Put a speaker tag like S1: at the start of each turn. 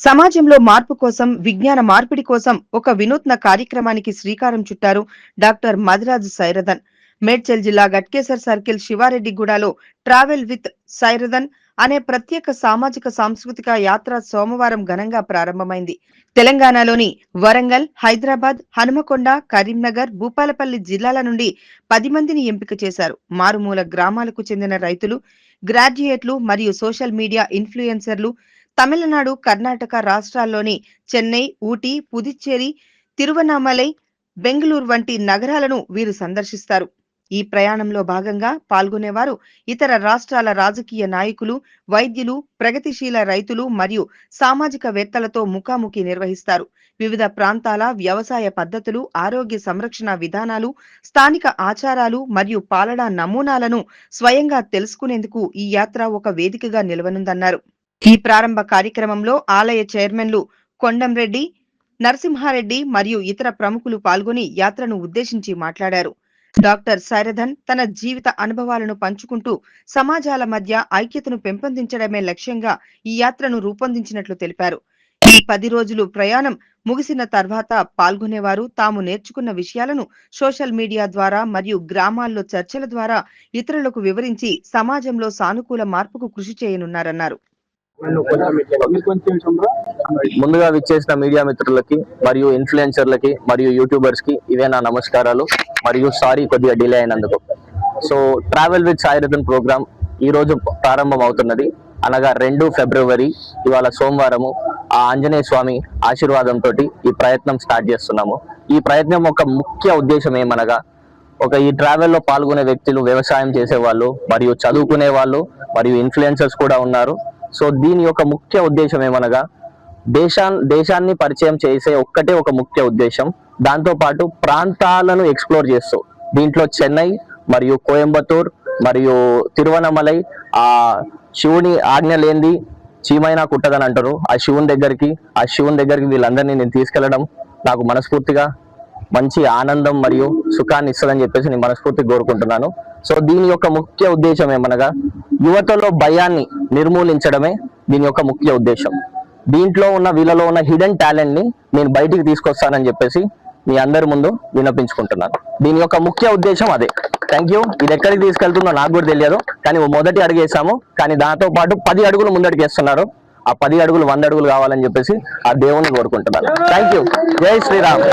S1: సమాజంలో మార్పు కోసం విజ్ఞాన మార్పిడి కోసం ఒక వినూత్న కార్యక్రమానికి శ్రీకారం చుట్టారు డాక్టర్ మదిరాజు సైరదన్ మేడ్చల్ జిల్లా గట్కేసర్ సర్కిల్ శివారెడ్డిగూడలో ట్రావెల్ విత్ సైరదన్ అనే ప్రత్యేక సామాజిక సాంస్కృతిక యాత్ర సోమవారం ఘనంగా ప్రారంభమైంది. తెలంగాణలోని వరంగల్ హైదరాబాద్ హనుమకొండ కరీంనగర్ భూపాలపల్లి జిల్లాల నుండి పది మందిని ఎంపిక చేశారు. మారుమూల గ్రామాలకు చెందిన రైతులు గ్రాడ్యుయేట్లు మరియు సోషల్ మీడియా ఇన్ఫ్లుయెన్సర్లు తమిళనాడు కర్ణాటక రాష్ట్రాల్లోని చెన్నై ఊటీ పుదుచ్చేరి తిరువనామలై బెంగళూరు వంటి నగరాలను వీరు సందర్శిస్తారు. ఈ ప్రయాణంలో భాగంగా పాల్గొనేవారు ఇతర రాష్ట్రాల రాజకీయ నాయకులు వైద్యులు ప్రగతిశీల రైతులు మరియు సామాజికవేత్తలతో ముఖాముఖి నిర్వహిస్తారు. వివిధ ప్రాంతాల వ్యవసాయ పద్ధతులు ఆరోగ్య సంరక్షణ విధానాలు స్థానిక ఆచారాలు మరియు పాలనా నమూనాలను స్వయంగా తెలుసుకునేందుకు ఈ యాత్ర ఒక వేదికగా నిలవనుందన్నారు. ఈ ప్రారంభ కార్యక్రమంలో ఆలయ చైర్మన్లు కొండంరెడ్డి నరసింహారెడ్డి మరియు ఇతర ప్రముఖులు పాల్గొని యాత్రను ఉద్దేశించి మాట్లాడారు. డాక్టర్ సైరధన్ తన జీవిత అనుభవాలను పంచుకుంటూ సమాజాల మధ్య ఐక్యతను పెంపొందించడమే లక్ష్యంగా ఈ యాత్రను రూపొందించినట్లు తెలిపారు. ఈ పది రోజులు ప్రయాణం ముగిసిన తర్వాత పాల్గొనేవారు తాము నేర్చుకున్న విషయాలను సోషల్ మీడియా ద్వారా మరియు గ్రామాల్లో చర్చల ద్వారా ఇతరులకు వివరించి సమాజంలో సానుకూల మార్పుకు కృషి చేయనున్నారన్నారు.
S2: ముందుగా విచ్చేసిన మీడియా మిత్రులకి మరియు ఇన్ఫ్లుయెన్సర్లకి మరియు యూట్యూబర్స్కి ఇవే నా నమస్కారాలు. మరియు సారీ కొద్దిగా డిలే అయినందుకు. So travel with Sairathan program ఈ రోజు ప్రారంభం అవుతున్నది అనగా రెండు ఫిబ్రవరి ఇవాళ సోమవారము. ఆ ఆంజనేయ స్వామి ఆశీర్వాదంతో ఈ ప్రయత్నం స్టార్ట్ చేస్తున్నాము. ఈ ప్రయత్నం ఒక ముఖ్య ఉద్దేశం ఏమనగా ఒక ఈ ట్రావెల్లో పాల్గొనే వ్యక్తులు వ్యవసాయం చేసే వాళ్ళు మరియు చదువుకునే వాళ్ళు మరియు ఇన్ఫ్లుయెన్సర్స్ కూడా ఉన్నారు. సో దీని యొక్క ముఖ్య ఉద్దేశం ఏమనగా దేశాన్ దేశాన్ని పరిచయం చేసే ఒక్కటే ఒక ముఖ్య ఉద్దేశం. దాంతోపాటు ప్రాంతాలను ఎక్స్ప్లోర్ చేస్తూ దీంట్లో చెన్నై మరియు కోయంబత్తూర్ మరియు తిరువనమలై ఆ శివుని ఆజ్ఞ లేనిది చీమైనా కుట్టదని అంటారు. ఆ శివుని దగ్గరికి ఆ శివుని దగ్గరికి వీళ్ళందరినీ నేను తీసుకెళ్ళడం నాకు మనస్ఫూర్తిగా మంచి ఆనందం మరియు సుఖాన్ని ఇస్తుందని చెప్పేసి నేను మనస్ఫూర్తి కోరుకుంటున్నాను. సో దీని యొక్క ముఖ్య ఉద్దేశం ఏమనగా యువతలో భయాన్ని నిర్మూలించడమే దీని యొక్క ముఖ్య ఉద్దేశం. దీంట్లో ఉన్న వీళ్ళలో ఉన్న హిడెన్ టాలెంట్ని నేను బయటికి తీసుకొస్తానని చెప్పేసి మీ అందరి ముందు విన్నపించుకుంటున్నాను. దీని యొక్క ముఖ్య ఉద్దేశం అదే. థ్యాంక్ యూ ఇది ఎక్కడికి తీసుకెళ్తుందో నాకు కూడా తెలియదు. కానీ మొదటి అడుగు వేసాము. కానీ దాంతో పాటు పది అడుగులు ముందడికి వేస్తున్నారు. ఆ పది అడుగులు వంద అడుగులు కావాలని చెప్పేసి ఆ దేవుని కోరుకుంటున్నాను. థ్యాంక్ యూ జై శ్రీరామ్.